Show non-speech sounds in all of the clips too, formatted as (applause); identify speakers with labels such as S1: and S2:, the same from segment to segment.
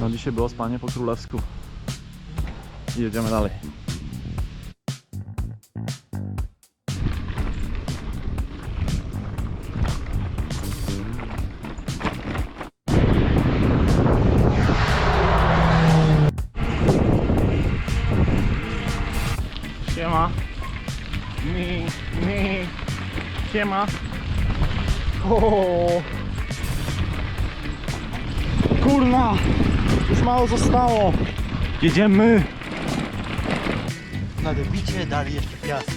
S1: No dzisiaj było spanie po królewsku. I jedziemy dalej. Siema. Mi, mi. Siema. O. Kurna! Mało zostało. Jedziemy.
S2: Na dobicie dali jeszcze piasek.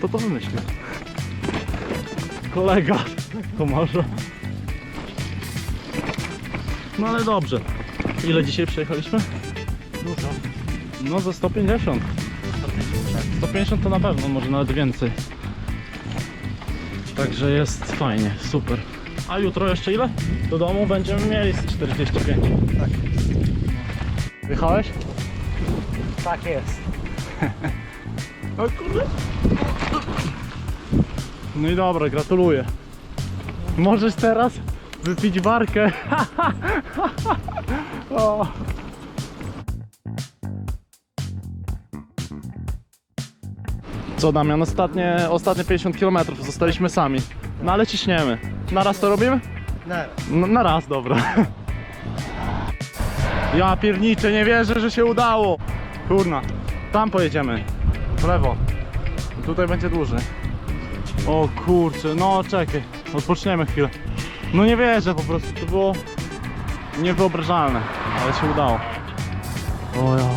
S1: To to wymyślę. Kolega. Może. No ale dobrze. Ile dzisiaj przejechaliśmy?
S2: Dużo.
S1: No ze 150. 150 to na pewno, może nawet więcej. Także jest fajnie, super. A jutro jeszcze ile? Do domu będziemy mieli z 45.
S2: Tak.
S1: Wyjechałeś?
S2: Tak jest. (laughs)
S1: O kurde. No i dobra, gratuluję. Możesz teraz wypić warkę. (laughs) o. Co Damian, ostatnie, ostatnie 50 km zostaliśmy sami. No ale ciśniemy. Na raz to robimy?
S2: Na
S1: No, na raz, dobra. Ja pierniczę, nie wierzę, że się udało. Kurna, tam pojedziemy. W lewo. Tutaj będzie dłużej. O kurczę, no czekaj. Odpoczniemy chwilę. No nie wierzę po prostu, to było niewyobrażalne, ale się udało. O ja.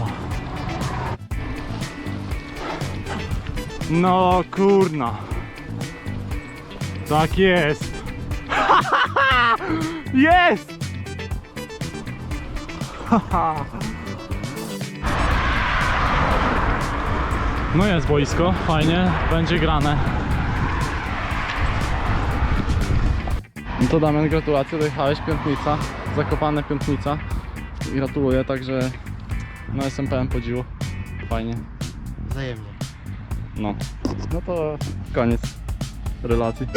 S1: No kurna. Tak jest. Jest! No jest boisko, fajnie, będzie grane. No to Damian, gratulacje, dojechałeś, piątnica, zakopane piątnica. Gratuluję, także no jestem pełen podziwu. Fajnie.
S2: wzajemnie.
S1: No. No to koniec relacji.